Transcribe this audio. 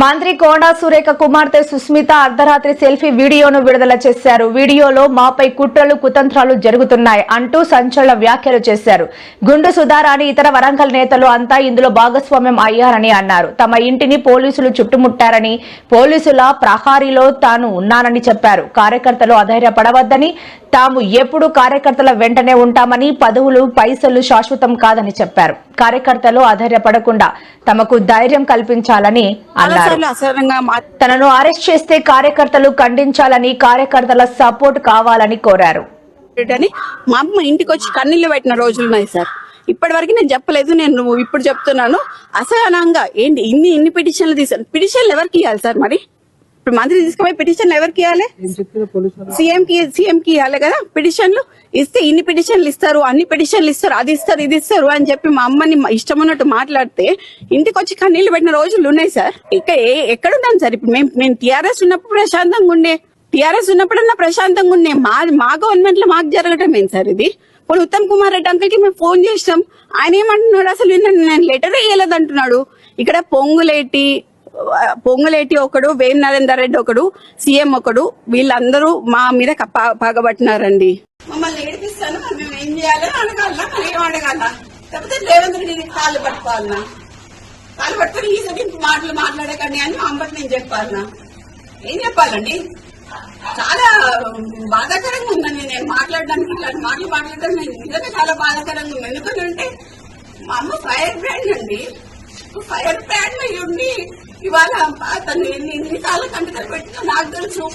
మంత్రి కోడా సురేఖ కుమార్తె సుస్మిత అర్ధరాత్రి సెల్ఫీ వీడియోను విడుదల చేశారు. వీడియోలో మాపై కుట్రలు కుతంత్రాలు జరుగుతున్నాయి అంటూ సంచలన వ్యాఖ్యలు చేశారు. గుండు సుధారాణి ఇతర వరంగల్ నేతలు అంతా ఇందులో భాగస్వామ్యం అయ్యారని అన్నారు. తమ ఇంటిని పోలీసులు చుట్టుముట్టారని పోలీసుల ప్రహారీలో తాను ఉన్నానని చెప్పారు. కార్యకర్తలు అధైర్యపడవద్దని తాము ఎప్పుడు కార్యకర్తల వెంటనే ఉంటామని పదవులు పైసలు శాశ్వతం కాదని చెప్పారు. కార్యకర్తలు అధైర్యపడకుండా తమకు ధైర్యం కల్పించాలని అన్నారు. తనను అరెస్ట్ చేస్తే కార్యకర్తలు ఖండించాలని కార్యకర్తల సపోర్ట్ కావాలని కోరారు. అని మా అమ్మ ఇంటికి వచ్చి కన్నీళ్ళు పెట్టిన రోజులు ఉన్నాయి సార్. ఇప్పటి వరకు నేను చెప్పలేదు నేను ఇప్పుడు చెప్తున్నాను. అసహనంగా ఏంటి ఇన్ని ఇన్ని పిటిషన్లు తీసాను పిటిషన్లు ఎవరికి ఇవ్వాలి సార్ మరి? ఇప్పుడు మంత్రి తీసుకుపోయి పిటిషన్లు ఎవరికి ఇవ్వాలి? సీఎం కి సీఎం కి ఇవ్వాలి కదా? పిటిషన్లు ఇస్తే ఇన్ని పిటిషన్లు ఇస్తారు అన్ని పిటిషన్లు ఇస్తారు అది ఇస్తారు ఇది ఇస్తారు అని చెప్పి మా అమ్మని ఇష్టం ఉన్నట్టు మాట్లాడితే ఇంటికి వచ్చి కన్నీళ్ళు పెట్టిన రోజులు ఉన్నాయి సార్. ఇక ఏ- ఎక్కడున్నాం సార్? ఇప్పుడు మేము మేము టీఆర్ఎస్ ఉన్నప్పుడు ప్రశాంతంగా ఉండే టీఆర్ఎస్ ఉన్నప్పుడన్నా ప్రశాంతంగా ఉండే. మా మా గవర్నమెంట్లో మాకు జరగటం ఏంటి సార్ ఇది? ఇప్పుడు ఉత్తమ్ కుమార్ రెడ్డి అంకుల్కి మేము ఫోన్ చేసినాం. ఆయన ఏమంటున్నాడు? అసలు నేను లెటర్ వేయలేదు అంటున్నాడు ఇక్కడ పొంగులేటి పొంగులేటి ఒకడు వేం నరేందర్ రెడ్డి ఒకడు సీఎం ఒకడు వీళ్ళందరూ మా మీద కప్ప- పగబట్టినారండి. మమ్మల్ని ఏడిపిస్తాను మరి మేము ఏం చేయాలి అడగాల మరి ఏం అడగాల లేకపోతే రేవంత్ రెడ్డి కాళ్ళు పట్టుకోవాలనా? కాళ్ళు పట్టుకొని ఈ సరి మాటలు మాట్లాడకండి అని మా అమ్మకి నేను చెప్పాలనా? ఏం చెప్పాలండి? చాలా బాధాకరంగా ఉందండి నేను మాట్లాడడానికి ఇట్లాంటి మాటలు మాట్లాడడం. నేను నిజంగా చాలా బాధాకరంగా ఉంది. ఎందుకంటే మా అమ్మ ఫైర్ బ్రాండ్ అండి. ఫైర్ బ్రాండ్ అయి ఉండి ఇవాళ అతన్ని ఎన్ని ఎన్నిసార్లు కంటకలు పెట్టినా నాకు తెలుసు.